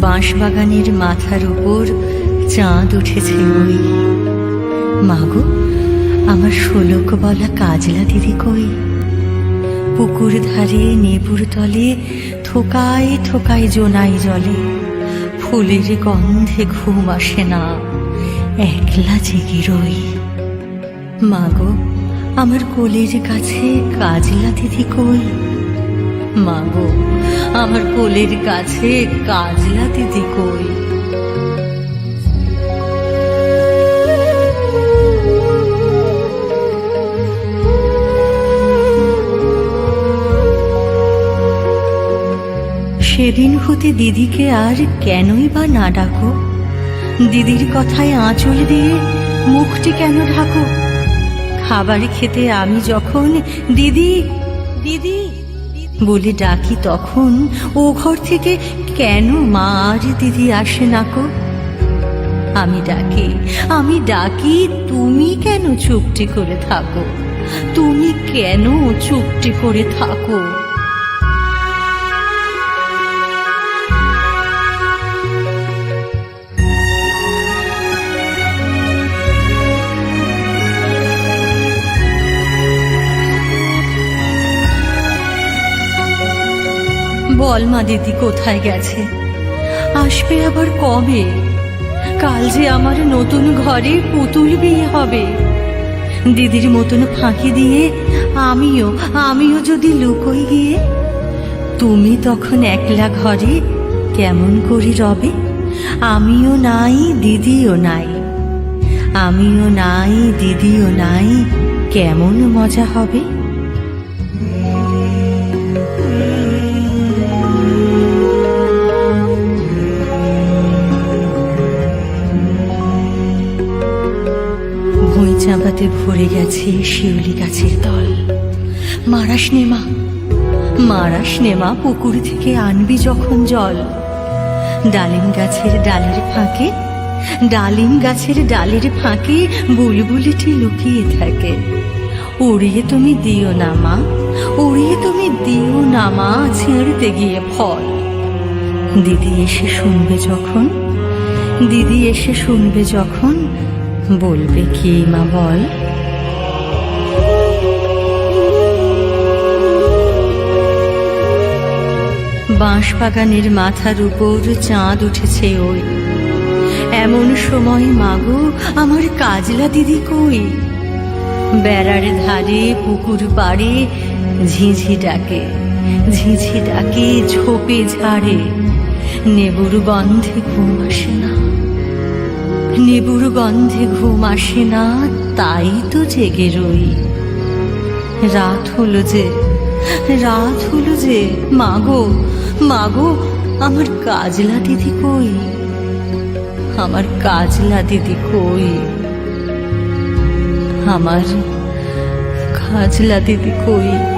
বাঁশবাগানের মাথার উপর চাঁদ উঠেছে ওই মাগো, আমার শোলক বলা কাজলা দিদি কই? পুকুর ধারে নেবুর তলে থোকায় থোকায় জোনাই জলে। ফুলের গন্ধে ঘুম আসে না, একলা জেগে রয়ে মাগো আমার কোলের কাছে কাজলা দিদি কই? মাগো আমার কোলের কাছে কাজলা দিদি কই? সেদিন হতে দিদিকে আর কেনই বা না ডাকো? দিদির কথায় আঁচল দিয়ে মুখটি কেন ঢাকো? খাবার খেতে আমি যখন দিদি দিদি, বলে ডাকি তখন, ও ঘর থেকে কেন মা আর দিদি আসে না কো? আমি ডাকি আমি ডাকি, তুমি কেন চুপটি করে থাকো? তুমি কেন চুপটি করে থাকো? বল মা দিদি কোথায় গেছে? আসবে আবার কবে? কাল যে আমার নতুন ঘরে পুতুল বিয়ে হবে। দিদির মতন ফাঁকি দিয়ে আমিও আমিও যদি লুকোই গিয়ে, তুমি তখন একলা ঘরে কেমন করি রবে? আমিও নাই, দিদিও নাই। আমিও নাই, দিদিও নাই, কেমন মজা হবে? চাঁপাতে ভরে গেছে শিউলি গাছের দল মারাস নেমা মারাস নেমা পুকুর থেকে আনবি যখন জল। ডালিম গাছের ডালের ফাঁকে, ডালিম গাছের ডালের ফাঁকে বুলবুলিটি লুকিয়ে থাকে। উড়িয়ে তুমি দিও না মা উড়িয়ে তুমি দিও না মা ছিঁড়তে গিয়ে ফল। দিদি এসে শুনবে যখন, দিদি এসে শুনবে যখন বলবে কি মা বল? বাঁশবাগানের মাথার উপর চাঁদ উঠেছে ওই। এমন সময় মাগো আমার কাজলা দিদি কই? বেড়ার ধারে, পুকুর পাড়ে, ঝিঝি ডাকে ঝিঝি ডাকে, ঝোপে ঝাড়ে। নেবুর গন্ধে ঘুম আসে না। নেবুর গন্ধে ঘুম আসে না, তাই তো জেগে রই। রাত হলো যে, রাত হলো যে, মাগো মাগো, আমার কাজলা দিদি কই? আমার কাজলা দিদি কই? আমার কাজলা দিদি কই?